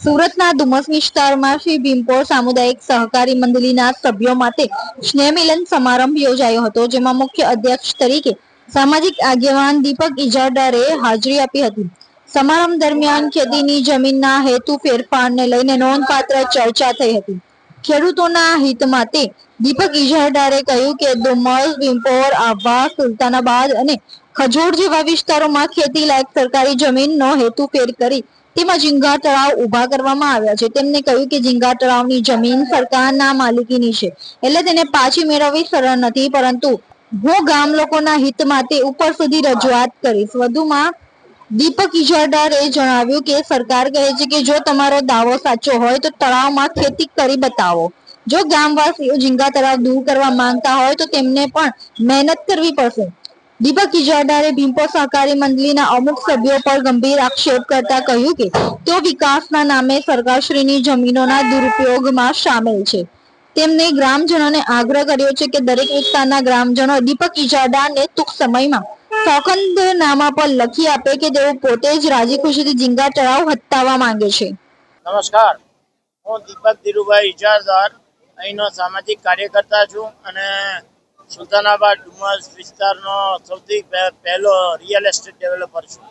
સુરતના ડુમસ વિસ્તારમાં શ્રી ભીમપોર સામુદાયિક સહકારી મંડળીના સભ્યો માટે સ્નેહ મિલન સમારંભ યોજાયો હતો, જેમાં મુખ્ય અધ્યક્ષ તરીકે સામાજિક આગેવાન દીપક ઇજારદારે હાજરી આપી હતી. સમારંભ દરમિયાન ખેતીની જમીનના હેતુ ફેરફારને લઈને નોંધપાત્ર ચર્ચા થઈ હતી. ખેડૂતોના હિત માટે દીપક ઇજારદારે કહ્યું કે ડુમસ ભીમપોર આભા સુલતાનાબાદ અને ખજોડ જેવા વિસ્તારોમાં ખેતી લાયક સરકારી જમીનનો હેતુ ફેર કરી તેમાં ઝીંગા તળાવ ઊભા કરવામાં આવ્યા છે. તેમને કહ્યું કે ઝીંગા તળાવની જમીન સરકારના માલિકીની છે. એટલે તેને પાછી મેળવવી સરળ નથી, પરંતુ હું ગામ લોકોના હિતમાં તે ઉપર સુધી રજૂઆત કરીશ. વધુમાં દીપક ઇજારદારે જણાવ્યું કે સરકાર કહે છે કે જો તમારો દાવો સાચો હોય તો તળાવમાં ખેતી કરી બતાવો. જો ગામવાસીઓ ઝીંગા તળાવ દૂર કરવા માંગતા હોય તો તેમને પણ મહેનત કરવી પડશે. દીપક ઇજારદારે ભીમપો સહકારી મંડળીના અમુક સભ્યો પર ગંભીર આક્ષેપ કરતા કહ્યું કે તેઓ વિકાસના નામે સરકારશ્રીની જમીનોના દુરુપયોગમાં સામેલ છે. તેમને ગ્રામજનોને આગ્રહ કર્યો છે કે દરેક વિસ્તારના ગ્રામજનો દીપક ઇજારદારને ટૂંક સમયમાં સોગંદનામા પર લખી આપે કે તેઓ પોતે જ રાજી ખુશીથી ઝીંગા તળાવ હટાવવા માંગે છે. નમસ્કાર. હું દીપક ધીરુભાઈ ઇજારદાર અહીંનો સામાજિક કાર્યકર્તા છું અને સુલતાનાબાદ ડુમસ વિસ્તારનો સૌથી પહે- પહેલો રિયલ એસ્ટેટ ડેવલપર છું.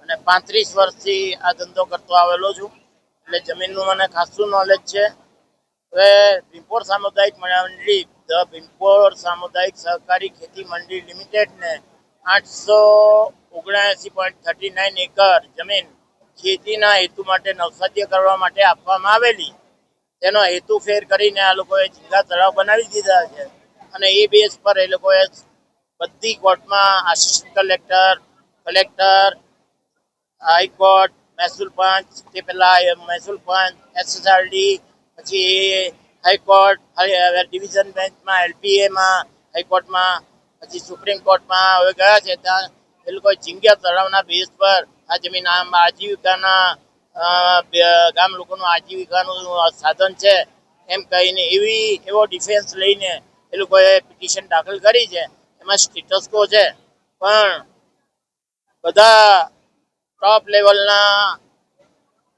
અને પાંત્રીસ વર્ષથી આ ધંધો કરતો આવેલો છું. એટલે જમીનનું મને ખાસું નોલેજ છે. હવે ભીમપોર સામુદાયિક મંડળી, ધ ભીમપોર સામુદાયિક સહકારી ખેતી મંડળી લિમિટેડને આઠસો ઓગણએંસી પોઈન્ટ થર્ટી નાઇન એકર જમીન ખેતીના હેતુ માટે નવસાધ્ય કરવા માટે આપવામાં આવેલી. તેનો હેતુ ફેર કરીને આ લોકોએ ઝીંગા તળાવ બનાવી દીધા છે. અને એ બેઝ પર એ લોકોએ બધી કોર્ટમાં આસિસ્ટન્ટ કલેક્ટર કલેક્ટર હાઈકોર્ટ મહેસૂલ પંચ, તે પહેલા મહેસૂલ પંચ એસએસઆરડી પછી હાઈકોર્ટ ડિવિઝન બેન્ચમાં એલપીએમાં હાઈકોર્ટમાં પછી સુપ્રીમ કોર્ટમાં હવે ગયા છે. ત્યાં એ લોકો જિંગ્યા તળાવના બેઝ પર આ જમીન આમ આજીવિકાના ગામ લોકોનું આજીવિકાનું સાધન છે. એમ કહીને એવી એવો ડિફેન્સ લઈને એ લોકોએ પિટિશન દાખલ કરી છે. એમાં સ્ટેટસ્કો છે. પણ બધા ટોપ લેવલના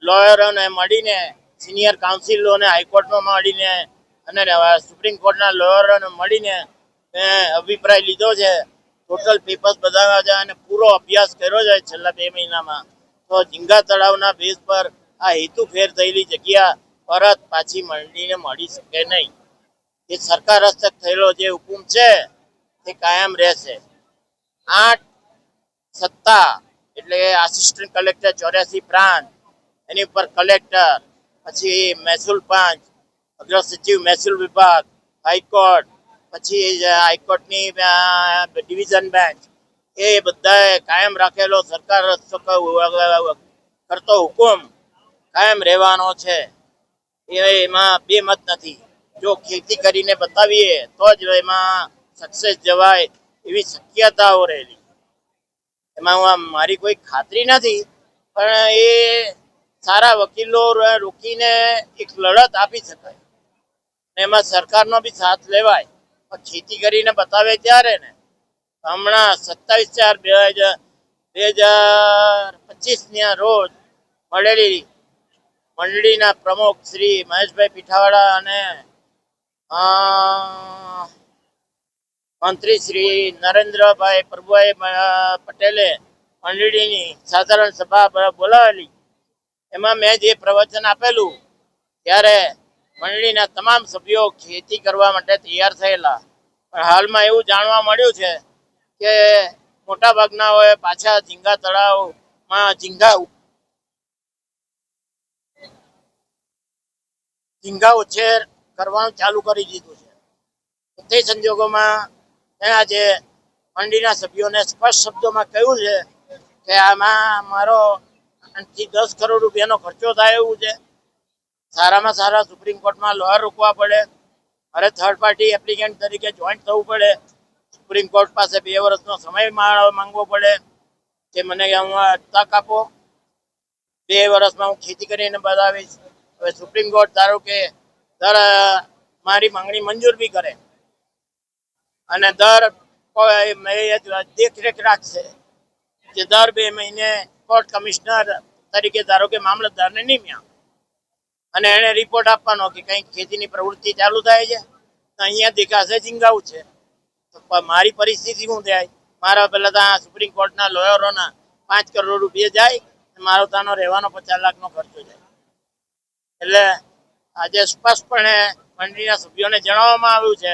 લોયરોને મળીને સિનિયર કાઉન્સિલોને હાઈકોર્ટમાં મળીને અને સુપ્રીમ કોર્ટના લોયરોને મળીને મેં અભિપ્રાય લીધો છે. ટોટલ પેપર્સ બધા છે અને પૂરો અભ્યાસ કર્યો છે છેલ્લા બે મહિનામાં. તો ઝીંગા તળાવના બેઝ પર આ હેતુ ફેર થયેલી જગ્યા પરત પાછી મળીને મળી શકે નહીં. એ સરકાર હસ્તક થયેલો જે હુકુમ છે, તે કાયમ રહેશે. આઠ સત્તા એટલે આસિસ્ટન્ટ કલેક્ટર ચોર્યાસી પ્રાંત એની ઉપર કલેક્ટર પછી મહેસૂલ પંચ, અગ્ર સચિવ મહેસૂલ વિભાગ, હાઈકોર્ટ, પછી હાઈકોર્ટની ડિવિઝન બેન્ચ, એ બધાએ કાયમ રાખેલો સરકાર કરતો હુકુમ કાયમ રહેવાનો છે. એમાં બે મત નથી. જો ખેતી કરીને બતાવીએ, તો જ એમાં સક્સેસ જવાય એવી શક્યતાઓ રહેલી. એમાં હું આમ, મારી કોઈ ખાતરી નથી, પણ એ સારા વકીલો રોકીને એક લડત આપી શકાય. એમાં સરકારનો બી સાથ લેવાય. પણ ખેતી કરીને બતાવે ત્યારે ને હમણાં સત્તાવીસ ચાર બે હજાર બે હજાર પચીસના રોજ મળેલી મંડળીના પ્રમુખ શ્રી મહેશભાઈ પીઠાવાળા અને મંત્રી શ્રી નરેન્દ્રભાઈ પ્રભુભાઈ પટેલે મંડળીની સાધારણ સભા બોલાવેલી. એમાં મેં જે પ્રવચન આપેલું, ત્યારે મંડળીના તમામ સભ્યો ખેતી કરવા માટે તૈયાર થયેલા. પણ હાલમાં એવું જાણવા મળ્યું છે કે મોટા ભાગનાઓએ પાછા ઝીંગા તળાવમાં ઝીંગા ઝીંગા ઉછેર કરવાનું ચાલુ કરી દીધું છે. તે સંજોગોમાં એના આજે મંડીના સભ્યોને સ્પષ્ટ શબ્દોમાં કહ્યું છે કે આમાં મારો આઠથી દસ કરોડ રૂપિયાનો ખર્ચો થાય એવું છે. સારામાં સારા સુપ્રીમ કોર્ટમાં લોયર રોકવા પડે. મારે થર્ડ પાર્ટી એપ્લિકેન્ટ તરીકે જોઈન્ટ થવું પડે. સુપ્રીમ કોર્ટ પાસે બે વર્ષનો સમય માંગવો પડે. કે મને હું તક આપો. બે વર્ષમાં હું ખેતી કરીને બતાવીશ. હવે સુપ્રીમ કોર્ટ ધારો કે દર મારી માંગણી મંજૂર બી કરે. અને દર દેખરેખ રાખશે કે દર બે મહિને કોર્ટ કમિશનર તરીકે ધારો કે મામલતદારને નિમ્યા અને એને રિપોર્ટ આપવાનો કે કંઈક ખેતીની પ્રવૃત્તિ ચાલુ થાય છે, તો અહીંયા દેખાશે ઝીંગાવું છે. તો મારી પરિસ્થિતિ શું થાય? મારા પહેલાં ત્યાં સુપ્રીમ કોર્ટના લોયરોના પાંચ કરોડ રૂપિયા જાય, મારો ત્યાંનો રહેવાનો પચાસ લાખનો ખર્ચો જાય. એટલે આજે સ્પષ્ટપણે મંડળીના સભ્યોને જણાવવામાં આવ્યું છે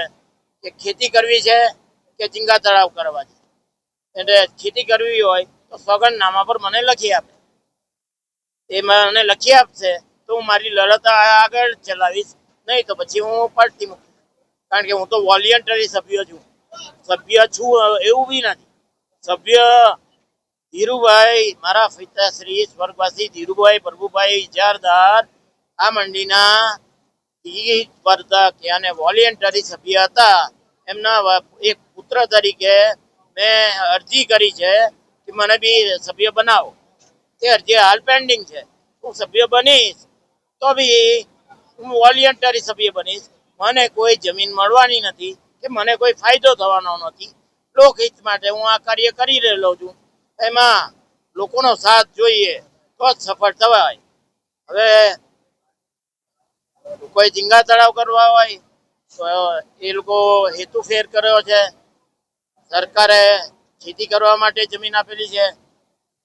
કે ખેતી કરવી છે કે ઝીંગા તળાવ કરવા છે. એટલે ખેતી કરવી હોય તો સોગંદનામા પર મને લખી આપે. એ મને લખી આપશે તો હું મારી લડત આગળ ચલાવીશ. નહીં તો પછી હું પડતી મૂકીશ. કારણ કે હું તો વોલિયન્ટરી સભ્ય છું. સભ્ય છું એવું બી નથી. સભ્ય ધીરુભાઈ, મારા પિતાશ્રી સ્વર્ગવાસી ધીરુભાઈ પ્રભુભાઈ ઇજારદાર આ મંડીના ઈ સ્પર્ધક અને વોલિયન્ટરી સભ્ય હતા. એમના એક પુત્ર તરીકે મેં અરજી કરી છે કે મને બી સભ્ય બનાવો. તે અરજી હાલ પેન્ડિંગ છે. હું સભ્ય બનીશ તો બી હું વોલિયન્ટરી સભ્ય બનીશ. મને કોઈ જમીન મળવાની નથી કે મને કોઈ ફાયદો થવાનો નથી. લોકહિત માટે હું આ કાર્ય કરી રહેલો છું. એમાં લોકોનો સાથ જોઈએ તો જ સફળ થવાય. હવે કોઈ ઝીંગા તળાવ કરવા હોય, તો એ લોકો હેતુ ફેર કર્યો છે. સરકારે ખેતી કરવા માટે જમીન આપેલી છે.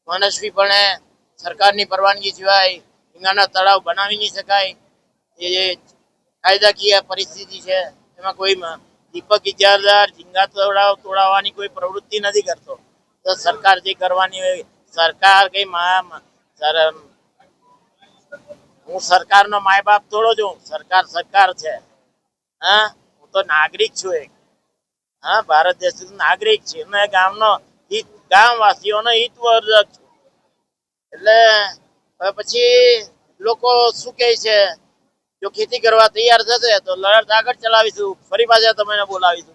મનસ્વીપણે સરકારની પરવાનગી સિવાય ઝીંગાના તળાવ બનાવી નહીં શકાય. એ કાયદાકીય પરિસ્થિતિ છે. એમાં કોઈ દીપક ઇજારદાર ઝીંગા તળાવ તોડાવવાની કોઈ પ્રવૃત્તિ નથી કરતો. તો સરકાર જે કરવાની હોય, સરકાર કઈ મહા હું સરકારનો માય બાપ થોડો છું સરકાર સરકાર છે. હા, હું તો નાગરિક છું એક. હા, ભારત દેશનો નાગરિક છે. અને ગામનો હિત, ગામવાસીઓનો હિતવર્ધક છું. એટલે હવે પછી લોકો શું કહે છે? જો ખેતી કરવા તૈયાર થશે તો લડત આગળ ચલાવીશું. ફરી પાછા તમને બોલાવીશું.